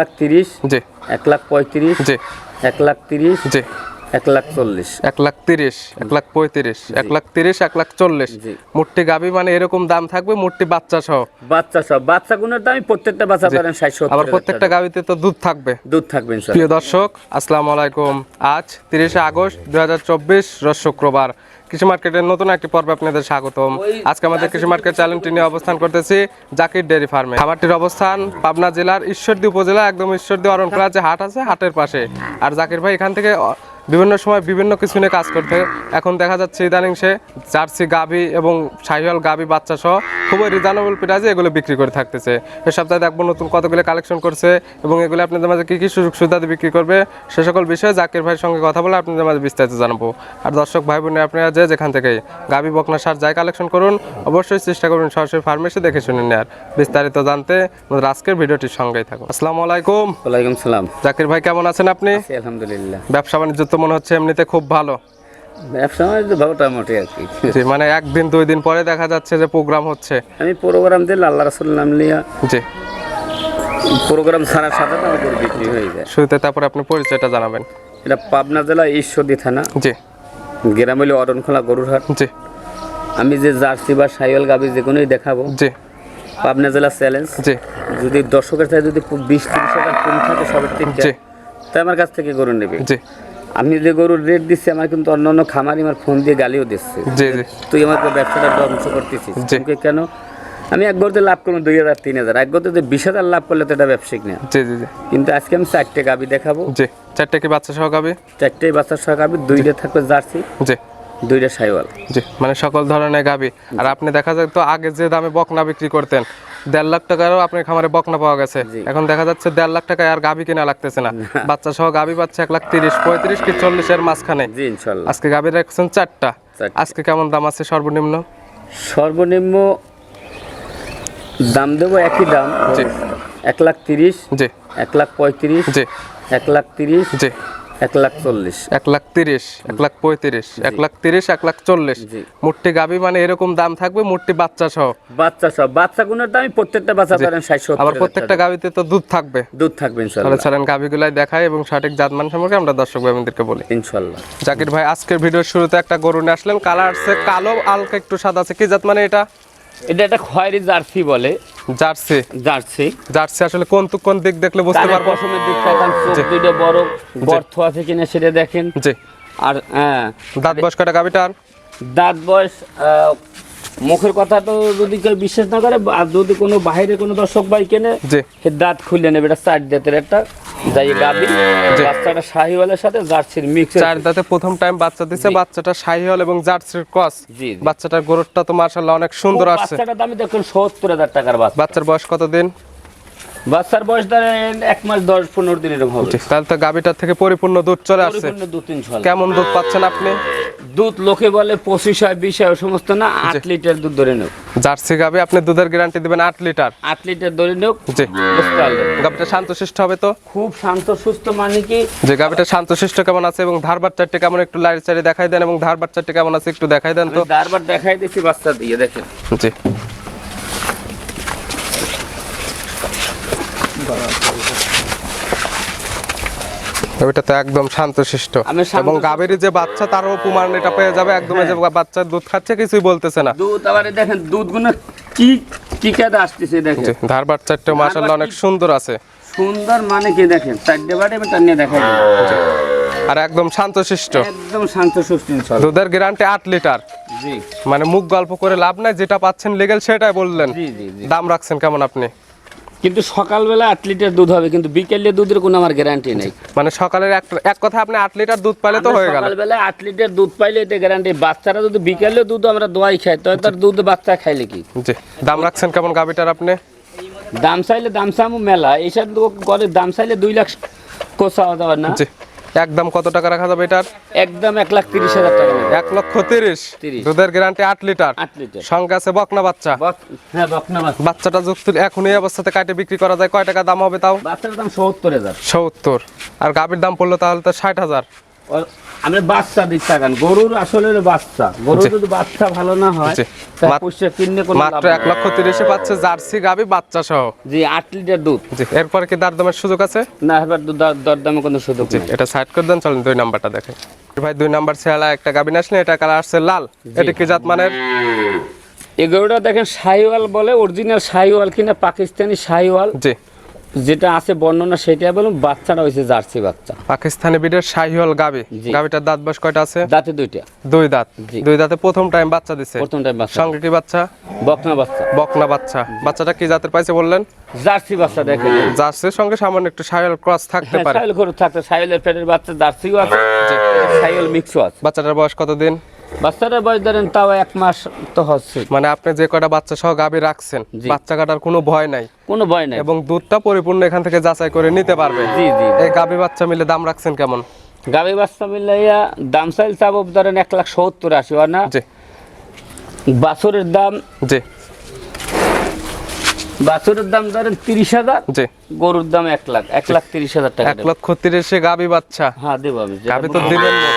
লাখ তিরিশ জি। এক লাখ পঁয়ত্রিশ জি। এক লাখ তিরিশ জি। এক লাখ চল্লিশ। এক লাখ তিরিশ এক লাখ পঁয়ত্রিশ এক লাখ তিরিশ এক লাখ চল্লিশ। গাবি মানে এরকম দাম থাকবে মূর্তি বাচ্চা সহ। বাচ্চা সব বাচ্চা গুণের দামই প্রত্যেকটা বাচ্চা ধরেন ষাট আবার প্রত্যেকটা। গাবিতে তো দুধ থাকবে। দুধ স্যার প্রিয় দর্শক আসসালামু আলাইকুম। আজ তিরিশে আগস্ট দুই হাজার চব্বিশ শুক্রবার। কৃষি মার্কেটের নতুন একটি পর্বে আপনাদের স্বাগতম। আজকে আমাদের কৃষি মার্কেট চ্যালেঞ্জটি নিয়ে অবস্থান করতেছি জাকির ডেয়ারি ফার্মে। খাবারটির অবস্থান পাবনা জেলার ঈশ্বরদী উপজেলা, একদম ঈশ্বরদী অরণখোলা, যে হাট আছে হাটের পাশে। আর জাকির ভাই, এখান থেকে বিভিন্ন সময় বিভিন্ন কিছু নিয়ে কাজ করতে। এখন দেখা যাচ্ছে ইদানিং সে জার্সি গাভি এবং শাহিওয়াল গাভি বাচ্চা সহ খুবই রিজনেবল প্রাইসে এগুলো বিক্রি করে থাকতেছে। এ সপ্তাহে দেখব নতুন কতগুলো কালেকশন করছে এবং এগুলো আপনাদের মাঝে কী কী সুযোগ সুবিধাতে বিক্রি করবে সে সকল বিষয়ে জাকির ভাইয়ের সঙ্গে কথা বলে আপনাদের মাঝে বিস্তারিত জানাব। আর দর্শক ভাই বোনে আপনারা যে যেখান থেকে গাভি বকনা সার যাই কালেকশন করুন অবশ্যই চেষ্টা করুন সরাসরি ফার্মেসি দেখে শুনে নেওয়ার বিস্তারিত জানতে আমাদের আজকের ভিডিওটির সঙ্গেই থাকুন। আসসালামু আলাইকুম। ওয়ালাইকুম সালাম। জাকির ভাই কেমন আছেন আপনি? আলহামদুলিল্লাহ। ব্যবসা বাণিজ্য তো মনে হচ্ছে এমনিতে খুব ভালো। ব্যবসা বাণিজ্য মোটামুটি আর কি। জি মানে একদিন দুই দিন পরে দেখা যাচ্ছে যে প্রোগ্রাম হচ্ছে। আমি প্রোগ্রাম দিলে আল্লাহ রাসুল নাম লিয়া জি। প্রোগ্রাম আমার বিক্রি হয়ে যায়। শুরুতে তারপরে আপনি পরিচয়টা জানাবেন। এটা পাবনা জেলা ঈশ্বরদী থানা। জি। গ্রাম হইলে অরণখোলা গরুরহাট। জি। আমি যে জার্সি বা সাইওয়াল গাবি যে কোনোই দেখাবো জি। পাবনা জেলা চ্যালেঞ্জ। জি। যদি দর্শকের চাই যদি বিশ তিরিশ হাজার কম থাকে সবের থেকে তাই আমার কাছ থেকে গরু নেবে। জি। আমি যে গরুর রেট দিচ্ছি আমার কিন্তু অন্য অন্য খামারি আমার ফোন দিয়ে গালিও দিচ্ছে। তুই আমাকে ব্যবসাটা ধ্বংস করতেছিস। কেন? আমি এক গরুতে লাভ করব দুই হাজার তিন হাজার। এক গরুতে বিশ হাজার লাভ করলে তো এটা ব্যবসায়িক না। জি জি জি। কিন্তু আজকে আমি চারটে গাবি দেখাবো। জি চারটে কি বাচ্চা সহ গাবি? চারটেই বাচ্চা সহ গাবি দুইটা থাকবে জার্সি জি। দুইটা সাইওয়াল। জি মানে সকল ধরনের গাবি। আর আপনি দেখা যায় তো আগে যে দামে বকনা বিক্রি করতেন দেড় লাখ টাকারও আপনার খামারে বকনা পাওয়া গেছে। এখন দেখা যাচ্ছে দেড় লাখ টাকায় আর গাবি কিনা লাগতেছে না। বাচ্চা সহ গাবি পাচ্ছে এক লাখ তিরিশ পঁয়ত্রিশ কি চল্লিশের মাঝখানে। আজকে গাবি রাখছেন চারটা। আজকে কেমন দাম আছে সর্বনিম্ন? সর্বনিম্ন দাম দেবো একই দাম। এক লাখ তিরিশ জি। এক লাখ পঁয়ত্রিশ জি। এক লাখ তিরিশ জি। এক লাখ চল্লিশ। এক লাখ তিরিশ এক লাখ পঁয়ত্রিশ এক লাখ তিরিশ এক লাখ চল্লিশ। মূর্তি গাবি মানে এরকম দাম থাকবে মূর্তি বাচ্চা সহ। বাচ্চা সব বাচ্চা গুণের দামই প্রত্যেকটা বাচ্চা ধরেন ষাট আবার প্রত্যেকটা গাবিতে তো দুধ থাকবে। দুধ থাকবে তাহলে ইনশাল্লাহ চলেন গাবিগুলাই দেখাই এবং সঠিক জাতমান সম্পর্কে আমরা দর্শক ভাইদেরকে বলি। ইনশাল্লাহ। জাকির ভাই আজকের ভিডিওর শুরুতে একটা গরু নিয়ে আসলেন। কালার আছে কালো আলকা একটু সাদা আছে। কি জাত মানে এটা? এটা একটা খয়েরি জার্সি বলে। জার্সি? জার্সি। জার্সি আসলে কোন তো কোন দিক দেখলে বুঝতে পারব? পশমের দিকটা এখন চোখ বড় বর্থ আছে কিনা সেটা দেখেন। জি। আর হ্যাঁ। দাঁত বয়স কটা গাবিটার দাঁত বয়স আহ, মুখের কথা তো যদি কেউ বিশ্বাস না করে আর যদি কোনো বাইরে কোনো দর্শক ভাই কেনে সে দাঁত খুলে নেবে। এটা চার দাঁতের একটা যাই গাবি বাচ্চাটা শাহিওয়ালের সাথে জার্সির মিক্স চার দাঁতে প্রথম টাইম বাচ্চা দিছে বাচ্চাটা শাহিওয়াল এবং জার্সির ক্রস। বাচ্চাটার গরুটা তো মার্শাল্লাহ অনেক সুন্দর আসছে। বাচ্চাটার দামই দেখুন সত্তর হাজার টাকার বাচ্চা। বাচ্চার বয়স কতদিন? বাচ্চার বয়স ধরেন এক মাস দশ পনেরো দিন এরকম হবে। তাহলে তো গাবিটার থেকে পরিপূর্ণ দুধ চলে আসছে। দু তিন কেমন দুধ পাচ্ছেন আপনি? দুধ লোকে বলে পঁচিশ হয় বিশ হয় সমস্ত না আট লিটার দুধ ধরে নেব। জার্সি গাবি আপনি দুধের গ্যারান্টি দিবেন আট লিটার। আট লিটার ধরে নেব। জি? গাবিটা শান্তশিষ্ট হবে তো? খুব শান্ত সুস্থ মানে কি? যে গাবিটা শান্তশিষ্ট কেমন আছে এবং ধার বাচ্চারটি কেমন একটু লাইট চারি দেখাই দেন এবং ধার বাচ্চারটি কেমন আছে একটু দেখাই দেন তো। আমি বারবার দেখাই দিচ্ছি বাচ্চা দিয়ে দেখেন। জি। তো একদম শান্তশিষ্ট। এবং গাভীর যে বাচ্চা তারও প্রমাণ এটা পেয়ে যাবে। একদম যে বাচ্চা দুধ খাচ্ছে কিছুই বলতেছে না। দুধ আবার দেখেন কি কি কাদা আসতেছে দেখেন। ধার বাচ্চারটা মাশাআল্লাহ অনেক সুন্দর আছে। সুন্দর মানে কি দেখেন চারটে বাটে আমি টানিয়ে দেখাই আর একদম শান্তশিষ্ট। একদম শান্ত সুস্থ দুধের গ্যারান্টি আট লিটার। জি। মানে মুখ গল্প করে লাভ নাই যেটা পাচ্ছেন লিগেল সেটাই বললেন। জি জি জি। দাম রাখছেন কেমন আপনি? কিন্তু সকালবেলা আট লিটার দুধ হবে কিন্তু বিকেলে দুধের কোনো আমার গ্যারান্টি নেই। মানে সকালের এক কথা আপনি আট লিটার দুধ পাইলে তো হয়ে গেল। সকালবেলা আট লিটার দুধ পাইলে এতে গ্যারান্টি বাচ্চারা যদি বিকেলে দুধ আমরা দোয়াই খাই তো তার দুধ বাচ্চা খাইলে কি? জি দাম রাখছেন কেমন গাবিটার আপনি? দাম চাইলে দাম চামু মেলা এইসব করে দাম চাইলে দুই লাখ কোচা দেওয়ার না। একদম কত টাকা রাখা যাবে এটার? একদম এক লাখ তিরিশ হাজার টাকা এক লক্ষ তিরিশ। দুধের গ্যারান্টি আট লিটার। আট লিটার। সঙ্গে আছে বকনা বাচ্চা। হ্যাঁ বকনা বাচ্চা। বাচ্চাটা যুক্ত এখন এই অবস্থাতে কাটে বিক্রি করা যায় কয় টাকা দাম হবে তাও? বাচ্চার দাম সত্তর হাজার। সত্তর। আর গাভীর দাম পড়ল তাহলে তো ষাট হাজার। আমরা বাচ্চা গরুর আসলে বাচ্চা। গরুর যদি বাচ্চা ভালো না হয় জি। তা মাত- পুষে কিনলে কোনো মাত্র এক লক্ষ তিরিশে পাচ্ছে জার্সি গাবি বাচ্চা সহ। জি আট লিটার দুধ। জি এরপরে কি দামের সুযোগ আছে? না এবার দরদামে কোনো সুযোগ নেই। এটা সাইড করে দেন চলেন দুই নাম্বারটা দেখে ভাই দুই নাম্বার ছেলা একটা গাবিন আসলে এটা কালার আসছে লাল। এটা কি জাত মানের? দেখেন বলে অরিজিনাল কিনা পাকিস্তানি শাহিওয়াল। জি। যেটা আছে বর্ণনা সেটা বলুন বাচ্চাটা হয়েছে জার্সি বাচ্চা। পাকিস্তানি বিডের শাহিওয়াল গাবি। গাবিটার দাঁত বয়স কয়টা আছে? দাঁতে দুইটা। দুই দাঁত। দুই দাঁতে প্রথম টাইম বাচ্চা দিছে। প্রথম টাইম বাচ্চা। সঙ্গে কি বাচ্চা? বকনা বাচ্চা। বকনা বাচ্চা। বাচ্চাটা কি জাতের পাইছে বললেন? জার্সি বাচ্চা দেখেন। জার্সির সঙ্গে সামান্য একটু শাহিওয়াল ক্রস থাকতে হ্যাঁ পারে। সাইল গরু থাকতে সাইলের পেটের বাচ্চা জার্সিও আছে সাইল মিক্সও আছে। বাচ্চাটার বয়স কতদিন? বাচ্চাটার বয়স ধরেন তাও এক মাস তো হচ্ছে। মানে আপনি যে কয়টা বাচ্চা সহ গাবি রাখছেন বাচ্চা কাটার কোনো ভয় নাই। কোনো ভয় নাই। এবং দুধটা পরিপূর্ণ এখান থেকে যাচাই করে নিতে পারবে। জি জি। এই গাবি বাচ্চা মিলে দাম রাখছেন কেমন? গাভী বাচ্চা মিলাইয়া দাম চাইল চাবো ধরেন এক লাখ সত্তর আশি না? জি। বাছরের দাম জি। বাছরের দাম ধরেন তিরিশ হাজার জি। গরুর দাম এক লাখ এক লাখ তিরিশ হাজার টাকা এক লক্ষ তিরিশে গাবি বাচ্চা। হ্যাঁ দেবো আমি গাবি তো দিবেন না।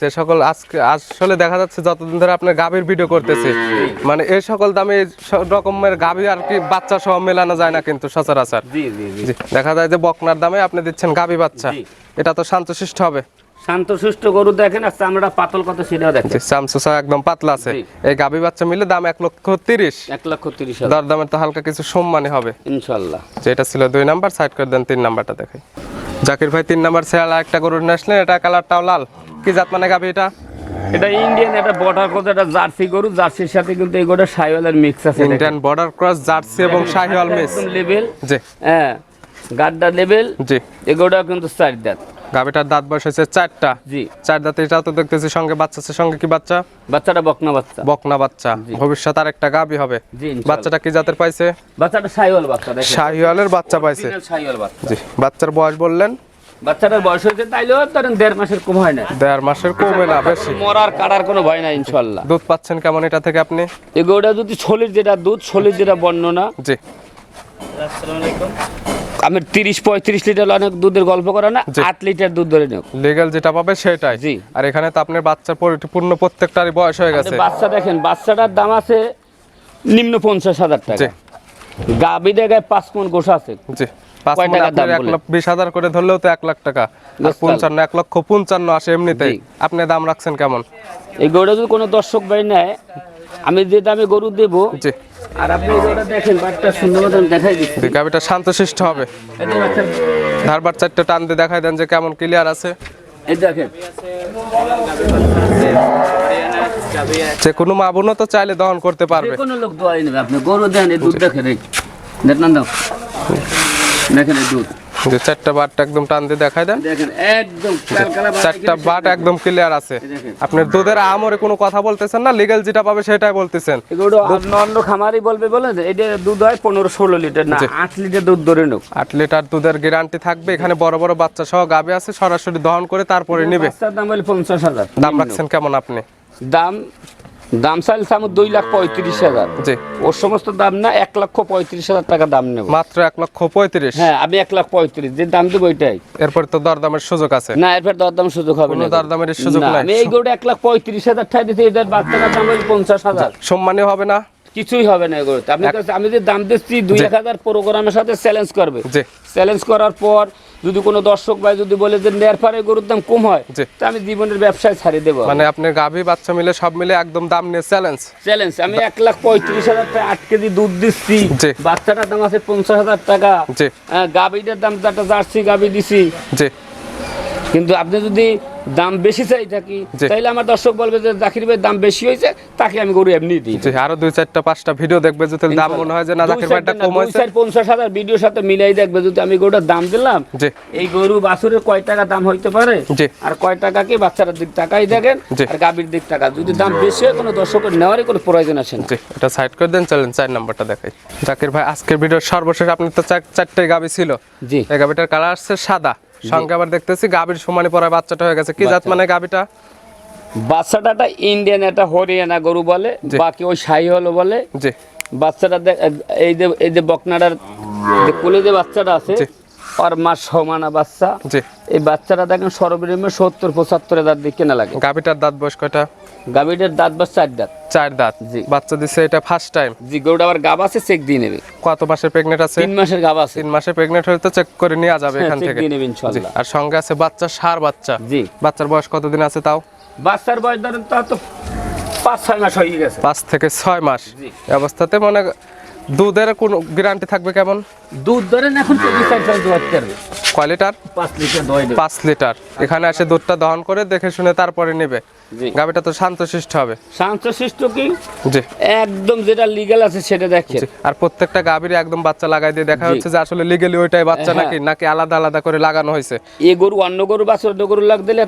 যে সকল আজকে আসলে দেখা যাচ্ছে যতদিন ধরে আপনার গাভীর ভিডিও করতেছে মানে এই সকল দামে রকমের গাভী আর কি বাচ্চা সহ মেলানো যায় না কিন্তু সচরাচর। দেখা যায় যে বকনার দামে আপনি দিচ্ছেন গাভী বাচ্চা। এটা তো শান্তশিষ্ট হবে। শান্ত সুষ্ঠ গরু দেখেন আর চামড়া পাতল কত সেটাও দেখেন। চামচুসা একদম পাতলা আছে। এই গাভী বাচ্চা মিলে দাম এক লক্ষ তিরিশ। এক লক্ষ তিরিশ দর দামের তো হালকা কিছু হবে। ইনশাল্লাহ। যেটা ছিল দুই নাম্বার সাইড করে দেন তিন নাম্বারটা দেখাই। জাকির ভাই তিন নাম্বার শেয়াল একটা গরু নিয়ে আসলেন এটা কালারটাও লাল। কি জাত মানে গাভী এটা? এটা ইন্ডিয়ান একটা বর্ডার কত একটা জার্সি গরু। জার্সির সাথে কিন্তু এই গরুটা সাইওয়ালের মিক্স আছে ইন্ডিয়ান বর্ডার ক্রস জার্সি এবং মিস একদম লেভেল জি। হ্যাঁ গাড্ডা লেভেল জি। এগুলোটা কিন্তু চার দাঁত। গাভিটার দাঁত বয়স হয়েছে চারটা। জি। চার দাঁতে এটা তো দেখতেছি সঙ্গে বাচ্চা আছে সঙ্গে কি বাচ্চা? বাচ্চাটা বকনা বাচ্চা। বকনা বাচ্চা। ভবিষ্যৎ আর একটা গাভি হবে। জি বাচ্চাটা কি জাতের পাইছে? বাচ্চাটা সাইওয়াল বাচ্চা দেখেন। শাহিওয়ালের বাচ্চা পাইছে। সাইওয়াল বাচ্চা। জি বাচ্চার বয়স বললেন। বাচ্চাটার বয়স হয়েছে তাইলেও ধরেন দেড় মাসের কম হয় না। দেড় মাসের কমে না বেশি। মরার কাটার কোনো ভয় নাই ইনশাল্লাহ দুধ পাচ্ছেন কেমন এটা থেকে আপনি? এগুলোটা যদি ছলির যেটা দুধ ছলির যেটা বর্ণনা। জি। আমি তিরিশ পঁয়ত্রিশ লিটার অনেক দুধের গল্প করে না আট লিটার দুধ ধরে নেব লিগেল যেটা পাবে সেটাই। জি। আর এখানে তো আপনার বাচ্চার পরিপূর্ণ প্রত্যেকটারই বয়স হয়ে গেছে। বাচ্চা দেখেন বাচ্চাটার দাম আছে নিম্ন পঞ্চাশ হাজার টাকা। গাভি জায়গায় পাঁচ মন গোসা আছে। জি। বিশ হাজার করে ধরলেও তো এক লাখ টাকা। পঞ্চান্ন এক লক্ষ পঞ্চান্ন আসে এমনিতেই। আপনি দাম রাখছেন কেমন? এই গরুটা যদি কোনো দর্শক নেয় আমি যে দামে গরু দেব জি। আর আপনি গরুটা দেখেন বাচ্চা সুন্দর মতন দেখাই দিচ্ছি। জি শান্তশিষ্ট হবে। ধারবার চারটে টান দিয়ে দেখাই দেন যে কেমন ক্লিয়ার আছে। এই দেখেন। যে কোনো মা বোনও তো চাইলে দহন করতে পারবে। কোনো লোক দোয়াই নেবে। আপনি গরু দেন এই দুধ দেখেন এই দেখেন দাও দেখেন দুধ। যে চারটা বাটটা একদম টান দিয়ে দেখাই দেন। একদম চারটা বাট একদম ক্লিয়ার আছে। আপনার দুধের আমরে কোনো কথা বলতেছেন না যেটা পাবে সেটাই বলতেছেন। অন্য অন্য খামারই বলবে বলে এটা দুধ হয় পনেরো ষোলো লিটার না আট লিটার দুধ ধরে নেব। আট লিটার দুধের গ্যারান্টি থাকবে। এখানে বড় বড় বাচ্চা সহ গাবে আছে সরাসরি দহন করে তারপরে নিবে। দাম হলে পঞ্চাশ হাজার। দাম রাখছেন কেমন আপনি? দাম দাম আমার দুই লাখ পঁয়ত্রিশ হাজার। জি। ওর সমস্ত দাম না এক লক্ষ পঁয়ত্রিশ হাজার টাকা দাম নেব। মাত্র এক লক্ষ পঁয়ত্রিশ? হ্যাঁ আমি এক লাখ পঁয়ত্রিশ। যে দাম দেবো ওইটাই এরপর তো দরদামের সুযোগ আছে। না এরপর দরদাম সুযোগ হবে না। দরদামের সুযোগ নাই। আমি এই গরুটা এক লাখ পঁয়ত্রিশ হাজার টাকা দিতে বাচ্চাটার দাম পঞ্চাশ হাজার। সম্মানীয় হবে না। কিছুই হবে না এগুলোতে আপনি আমি যে দাম দিচ্ছি দুই এক হাজার প্রোগ্রামের সাথে চ্যালেঞ্জ করবে। চ্যালেঞ্জ করার পর যদি কোনো দর্শক ভাই যদি বলে যে নেয়ার পরে গরুর দাম কম হয় তো আমি জীবনের ব্যবসায় ছাড়িয়ে দেবো। মানে আপনি গাভী বাচ্চা মিলে সব মিলে একদম দাম নিয়ে চ্যালেঞ্জ চ্যালেঞ্জ আমি এক লাখ পঁয়ত্রিশ হাজার টাকা আট কেজি দুধ দিচ্ছি। বাচ্চাটার দাম আছে পঞ্চাশ হাজার টাকা। হ্যাঁ, গাভীটার দাম একটা জার্সি গাভী দিছি। কিন্তু আপনি যদি দাম বেশি চাই থাকি। তাহলে আমার দর্শক বলবে যে জাকির ভাই দাম বেশি হয়েছে তাকে আমি গরু এমনি দিই। আরও দুই চারটা পাঁচটা ভিডিও দেখবে যদি দাম মনে হয় যে না জাকির ভাইটা কম হয়েছে। পঞ্চাশ হাজার ভিডিওর সাথে মিলাই দেখবে যদি আমি গরুটার দাম দিলাম এই গরু বাছুরের কয় টাকা দাম হইতে পারে। আর কয় টাকা কি বাচ্চাটার দিক টাকাই দেখেন। আর গাভীর দিক টাকা যদি দাম বেশি হয় কোনো দর্শকের নেওয়ারই কোনো প্রয়োজন আছে না। এটা সাইড করে দেন চলেন চার নাম্বারটা দেখাই। জাকির ভাই আজকের ভিডিওর সর্বশেষ আপনি তো চার চারটে গাবি ছিল। জি। এই গাবিটার কালার আসছে সাদা। সঙ্গে আবার দেখতেছি গাভীর সমানে পড়া বাচ্চাটা হয়ে গেছে। কি জাত মানে গাভীটা? বাচ্চাটা ইন্ডিয়ান একটা হরিয়ানা গরু বলে। বাকি ওই শাহি হলো বলে বাচ্চাটা এই যে এই যে বকনাটার যে কোলে যে বাচ্চাটা আছে। আর মাস সমানা বাচ্চা। জি। এই বাচ্চাটা দেখেন সর্বনিম্ন সত্তর পঁচাত্তর হাজার দিক কেনা লাগে। গাভিটার দাঁত বয়স কয়টা? গাভীটার দাঁত বা চার দাঁত। চার দাঁত। জি। বাচ্চা এটা ফার্স্ট টাইম জি গরুটা আবার গাব আছে চেক দিয়ে নেবে। কত মাসের প্রেগনেন্ট আছে? তিন মাসের গাব আছে। তিন মাসে প্রেগনেন্ট হলে তো চেক করে নেওয়া যাবে হ্যাঁ, এখান থেকে। দিয়ে নেবে আর সঙ্গে আছে বাচ্চা সার বাচ্চা। জি। বাচ্চার বয়স কতদিন আছে তাও? বাচ্চার বয়স ধরেন তা তো পাঁচ ছয় মাস হয়ে গেছে। পাঁচ থেকে ছয় মাস। অবস্থাতে মানে দুধের কোন গ্যারান্টি থাকবে কেমন? দুধ ধরেন এখন চব্বিশ চার দুধ পারবে কয় লিটার? পাঁচ লিটার পাঁচ লিটার। এখানে এসে দুধটা দহন করে দেখে শুনে তারপরে নেবে। জি। গাভিটা তো শান্তশিষ্ট হবে। শান্তশিষ্ট কি? জি। একদম যেটা লিগ্যাল আছে সেটা দেখে জি। আর প্রত্যেকটা গাভীর একদম বাচ্চা লাগাই দিয়ে দেখা হচ্ছে যে আসলে লিগেলি ওইটাই বাচ্চা হ্যাঁ। নাকি নাকি আলাদা আলাদা করে লাগানো হয়েছে। এ গরু অন্য গরু বাছুর অন্য গরু লাগ দিলে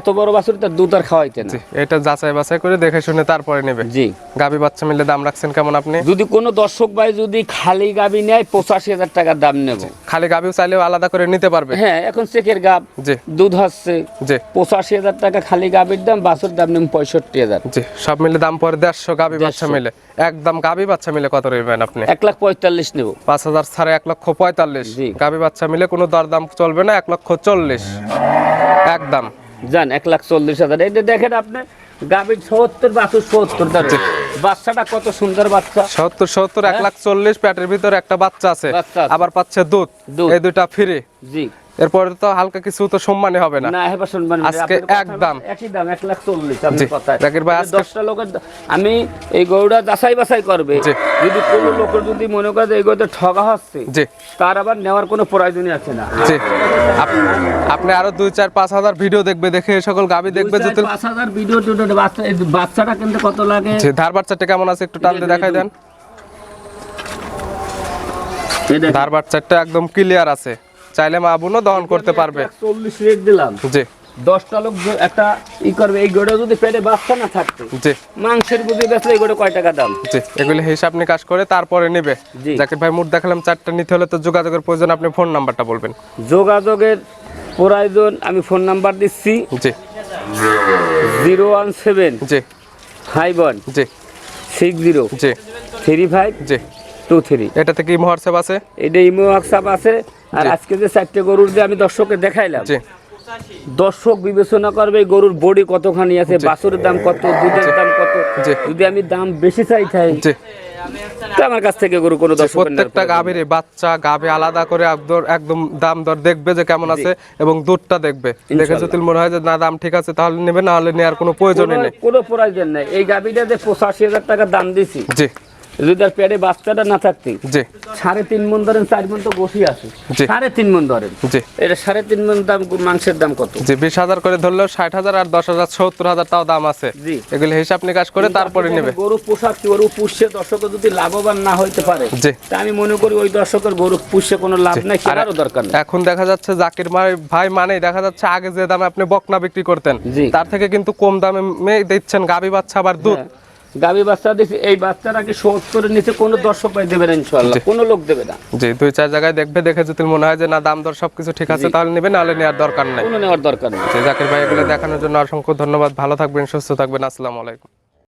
এত বড় বাছুর তার দুধ আর খাওয়াইতে না। এটা যাচাই বাছাই করে দেখে শুনে তারপরে নেবে। জি। গাভী বাচ্চা মিলে দাম রাখছেন কেমন আপনি? যদি কোনো দর্শক ভাই যদি খালি গাবি নেয় পঁচাশি হাজার টাকার দাম নেব। খালি গাভীও চাইলেও আলাদা করে নিতে পারবে। হ্যাঁ এখন চেকের গাব জি। দুধ হচ্ছে। জি। পঁচাশি হাজার টাকা খালি গাবির দাম বাছুর দাম নেব পঁয়ষট্টি হাজার। জি সব মিলে দাম পরে দেড়শো গাভী বাচ্চা। মিলে। একদম গাভী বাচ্চা মিলে কত রইবেন আপনি? এক লাখ পঁয়তাল্লিশ নেব। পাঁচ হাজার ছাড়া এক লক্ষ পঁয়তাল্লিশ। গাভী বাচ্চা মিলে কোনো দরদাম চলবে না এক লক্ষ চল্লিশ। একদম যান এক লাখ চল্লিশ হাজার। এটা দেখেন আপনি গাবির সত্তর বাছুর সত্তর বাচ্চাটা কত সুন্দর বাচ্চা। সত্তর সত্তর এক লাখ চল্লিশ পেটের ভিতরে একটা বাচ্চা আছে। হ্যাঁ। আবার পাচ্ছে দুধ। এই দুইটা ফ্রি জি। এরপরে তো হালকা কিছু তো সম্মানই হবে না। না হেবা। শুনবেন আজকে একদম। একই দাম এক লাখ চল্লিশ আপনি জি, জাকির ভাই, আজকে- দশটা লোকের আমি এই গরুটা যাচাই বাছাই করবে। যদি কোনো লোকের যদি মনে করে এই গরুটা ঠগা হচ্ছে জি। তার আবার নেওয়ার কোনো প্রয়োজনই আছে না। জি। আপনি আরও দুই চার পাঁচ হাজার ভিডিও দেখবে দেখে সকল গাবি দেখবে যদি পাঁচ হাজার ভিডিও টিডিও বাচ্চা বাচ্চাটা কিন্তু কত লাগে? জি, ধার বাচ্চাটা কেমন আছে একটু টানতে দেখাই দেন। ধার বাচ্চাটা একদম ক্লিয়ার আছে। চাইলে মা বোনও দহন করতে পারবে। চল্লিশ রেট দিলাম। জি। দশটা লোক একটা ই করবে এই গরুটা যদি পেটে বাচ্চা না থাকতো জি। মাংসের বুঝে বেচলে এই গরু কয় টাকা দাম? জি এগুলি হিসাব নিকাশ করে তারপরে নেবে। জাকির ভাই মুড দেখালাম চারটা নিতে হলে তো যোগাযোগের প্রয়োজন আপনি ফোন নাম্বারটা বলবেন। যোগাযোগের প্রয়োজন আমি ফোন নাম্বার দিচ্ছি। জি। Zero one seven. জি। Five one. জি। Six zero. জি। Three five. জি। Two three. এটাতে কি হোয়াটসঅ্যাপ আছে? এটা ইমো হোয়াটসঅ্যাপ আছে। আর আজকে যে চারটে গরুর যে আমি দর্শককে দেখাইলাম দর্শক বিবেচনা করবে গরুর বডি কতখানি আছে বাছুরের দাম কত দুধের দাম কত যদি আমি দাম বেশি চাই তো আমার কাছ থেকে গরু কোনো দর্শক প্রত্যেকটা গাভীর বাচ্চা গাভী আলাদা করে একদম দাম দর দেখবে যে কেমন আছে এবং দুধটা দেখবে। দেখে যদি মনে হয় যে না দাম ঠিক আছে তাহলে নেবে না হলে নেওয়ার কোনো প্রয়োজনই নেই। কোনো প্রয়োজন নেই। এই গাভিটা যে পঁচাশি হাজার টাকা দাম দিছি জি। যদি আর পেটে বাচ্চাটা না থাকতে সাড়ে তিন মন ধরেন চার মন তো বসি আছে। সাড়ে তিন মন ধরেন। এটা সাড়ে তিন মন দাম মাংসের দাম কত? জি বিশ হাজার করে ধরলেও ষাট হাজার আর দশ হাজার সত্তর হাজার তাও দাম আছে। জি। এগুলি হিসাব নিকাশ করে তারপরে নেবে। গরু গরু পুষছে দর্শকের যদি লাভবান না হইতে পারে। তা আমি মনে করি ওই দর্শকের গরু পুষছে কোনো লাভ নাই কেনারও দরকার নেই। এখন দেখা যাচ্ছে জাকির ভাই ভাই মানে দেখা যাচ্ছে আগে যে দামে আপনি বকনা বিক্রি করতেন তার থেকে কিন্তু কম দামে মে- দিচ্ছেন গাভী বাচ্চা আবার দুধ। গাভী বাচ্চা দেখছি এই বাচ্চাটাকে সত্তরের নিচে কোনো দর্শক ভাই দেবে না ইনশাল্লাহ কোনো লোক দেবে না। জি দুই চার জায়গায় দেখবে দেখে যদি মনে হয় যে না দাম দর সবকিছু ঠিক আছে তাহলে নেবে নাহলে নেওয়ার দরকার নাই। কোনো নেওয়ার দরকার নেই। জাকির ভাই এগুলো দেখানোর জন্য অসংখ্য ধন্যবাদ। ভালো থাকবেন সুস্থ থাকবেন। আসসালামু আলাইকুম।